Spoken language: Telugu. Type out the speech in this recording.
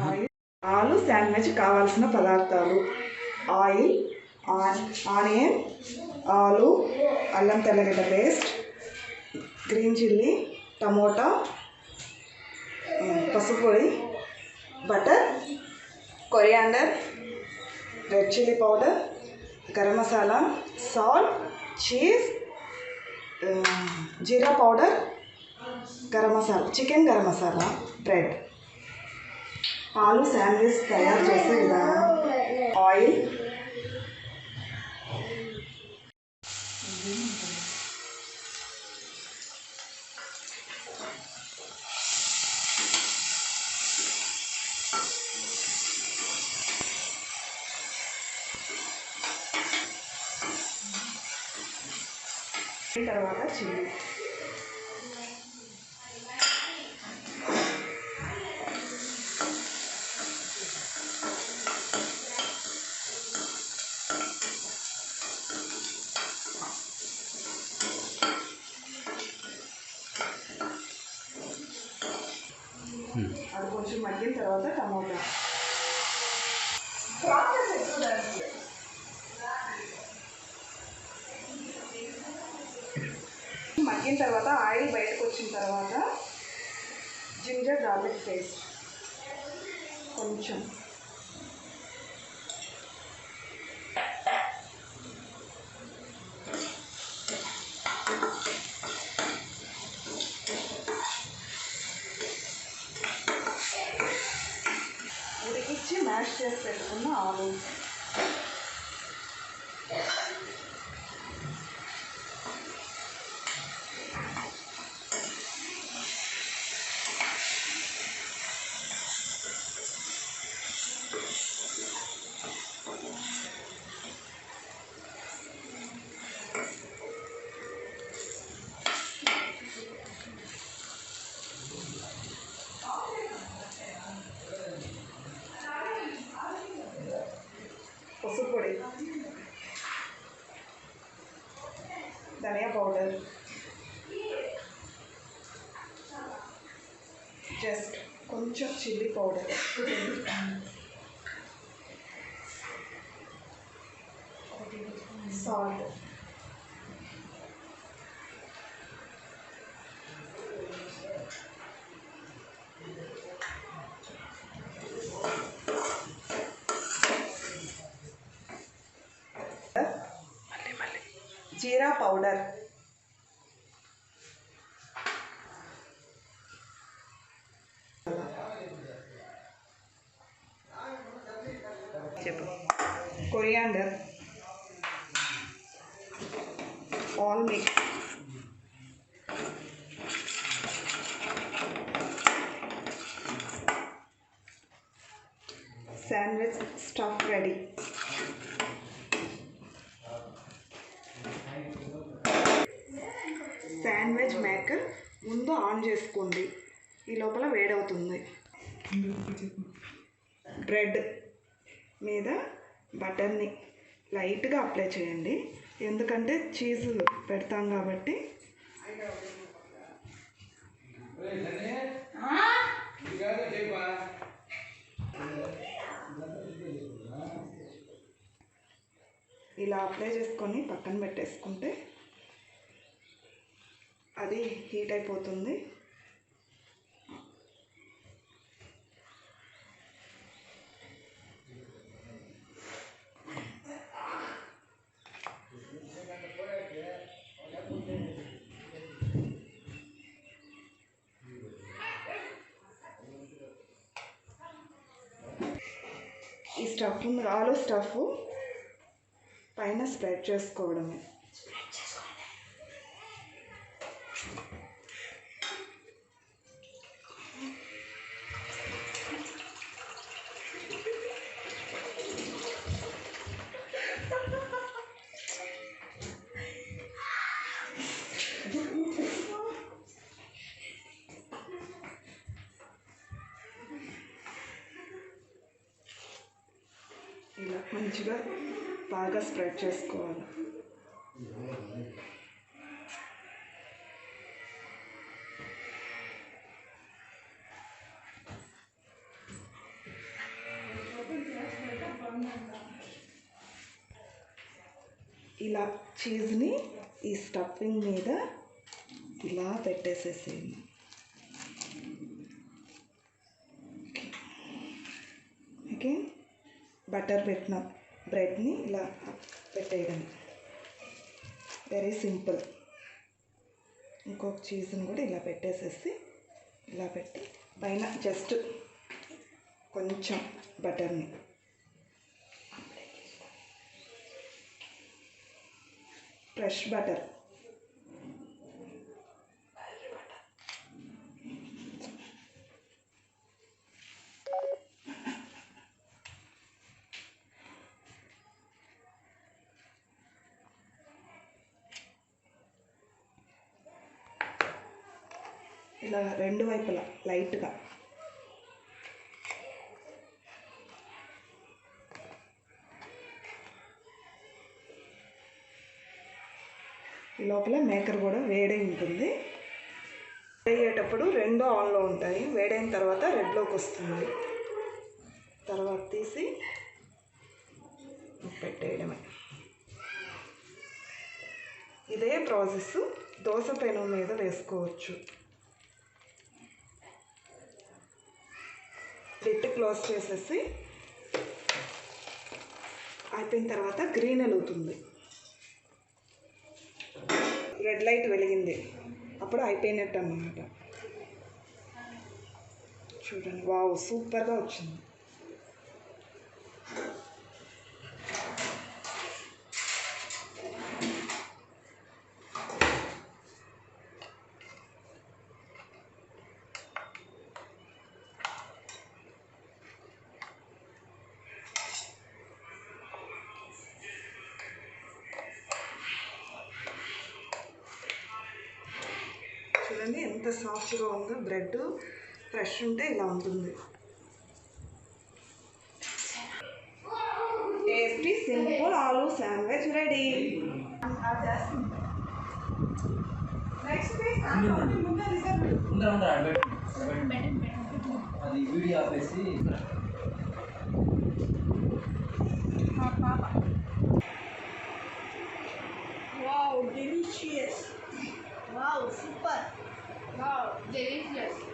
ఆయిల్ ఆలు శాండ్విచ్ కావాల్సిన పదార్థాలు. ఆయిల్ ఆన్- ఆనియన్ ఆలు అల్లం తెల్లగడ్డ paste green chilli tomato పసుపొడి butter coriander red chilli powder garam masala salt cheese జీరా powder garam masala chicken garam masala bread. ఆలు శాండ్విచ్ తయారు చేసే విధానం. ఆయిల్ తర్వాత చిల్లీ అది కొంచెం మగ్గిన తర్వాత టమోటా. మగ్గిన తర్వాత ఆయిల్ బయటకు వచ్చిన తర్వాత జింజర్ గార్లిక్ పేస్ట్. కొంచెం. ఉడికిచ్చి మ్యాష్ చేసి పెట్టుకున్న ఆలు. ధనియా పౌడర్ జస్ట్ కొంచెం చిల్లీ పౌడర్ సాల్ట్ జీరా పౌడర్ చెప్పు coriander all mix sandwich stuff ready sandwich maker ముందు ఆన్ చేసుకోండి. ఈ లోపల వేడవుతుంది. బ్రెడ్ మీద బటర్ని లైట్గా అప్లై చేయండి. ఎందుకంటే చీజ్ పెడతాం కాబట్టి. ఇలా అప్లై చేసుకొని పక్కన పెట్టేసుకుంటే అది హీట్ అయిపోతుంది. ఈ స్టఫ్ ఉంది ఆలో స్టఫ్ పైన స్ప్రెడ్ చేసుకోవడమే. మంచిగా బాగా స్ప్రెడ్ చేసుకోవాలి. ఇలా చీజ్ని ఈ స్టఫింగ్ మీద ఇలా పెట్టేసేసేయండి. బటర్ పెట్టినాం బ్రెడ్ని ఇలా పెట్టేయడం. వెరీ సింపుల్ ఇంకొక చీజ్ని కూడా ఇలా పెట్టేసేసి ఇలా పెట్టి పైన జస్ట్ కొంచెం బటర్ని ఫ్రెష్ బటర్ ఇలా రెండు వైపులా లైట్గా. లోపల మేకర్ కూడా వేడి ఉంటుంది. వేయేటప్పుడు రెండు ఆన్లో ఉంటాయి. వేడైన తర్వాత రెడ్లోకి వస్తుంది. తర్వాత తీసి పెట్టేయడమే. ఇదే ప్రాసెస్. దోశ పెను మీద వేసుకోవచ్చు. లిట్ క్లోజ్ చేసేసి అయిపోయిన తర్వాత గ్రీన్ వెలుగుతుంది రెడ్ లైట్ వెలిగింది. అప్పుడు అయిపోయినట్టు అన్నమాట చూడండి. వావ్ సూపర్గా వచ్చింది. చూడండి ఎంత సాఫ్ట్గా ఉందో బ్రెడ్ ఫ్రెష్ ఉంటే ఇలా ఉంటుంది. టేస్టీ సింపుల్ ఆలు sandwich ready. Wow video Wow, super. Wow, delicious.